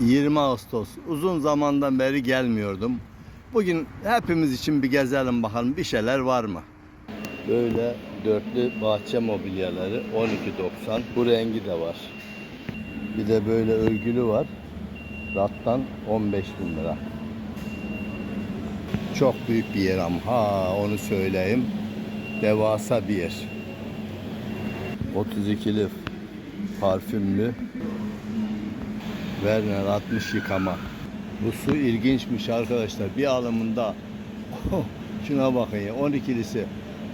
20 Ağustos. Uzun zamandan beri gelmiyordum. Bugün hepimiz için bir gezelim bakalım bir şeyler var mı? Böyle dörtlü bahçe mobilyaları 12.90. Bu rengi de var. Bir de böyle örgülü var. Rattan 15 bin lira. Çok büyük bir yer ama ha onu söyleyeyim. Devasa bir yer. 32'li parfümlü Werner 60 yıkama. Bu su ilginçmiş arkadaşlar. Bir alımında şuna bakın ya 12'lisi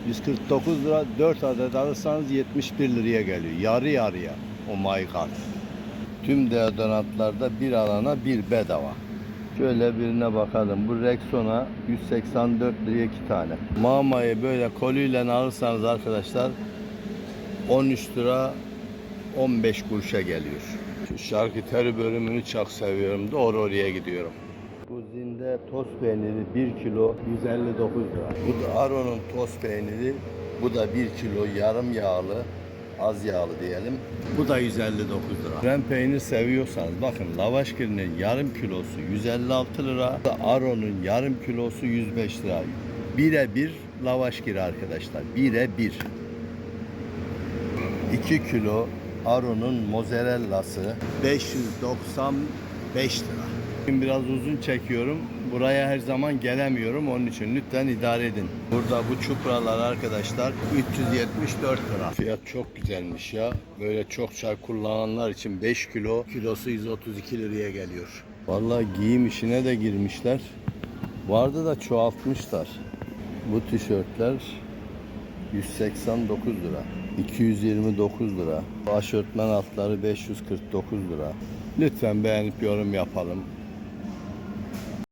149 lira 4 adet alırsanız 71 liraya geliyor. Yarı yarıya. Oh my god. Tüm deodorantlarda bir alana bir bedava. Şöyle birine bakalım. Bu Rexona 184 liraya iki tane. Mama'yı böyle kolüyle alırsanız arkadaşlar 13 lira 15 kuruşa geliyor. Şu şarküteri bölümünü çok seviyorum. Doğru oraya gidiyorum. Bu zinde toz peyniri 1 kilo 159 lira. Bu da Aro'nun toz peyniri. Bu da 1 kilo yarım yağlı, az yağlı diyelim. Bu da 159 lira. Krem peynir seviyorsanız bakın lavaş kirinin yarım kilosu 156 lira. Aro'nun yarım kilosu 105 lira. Bire bir lavaş kiri arkadaşlar. Bire bir. 2 kilo Aro'nun mozzarellası 595 lira. Bugün biraz uzun çekiyorum. Buraya her zaman gelemiyorum. Onun için lütfen idare edin. Burada bu çupralar arkadaşlar 374 lira. Fiyat çok güzelmiş ya. Böyle çok çay kullananlar için 5 kilo kilosu 132 liraya geliyor. Vallahi giyim işine de girmişler. Vardı da çoğaltmışlar. Bu tişörtler 189 lira. 229 lira. Aşörtmen altları 549 lira. Lütfen beğenip yorum yapalım.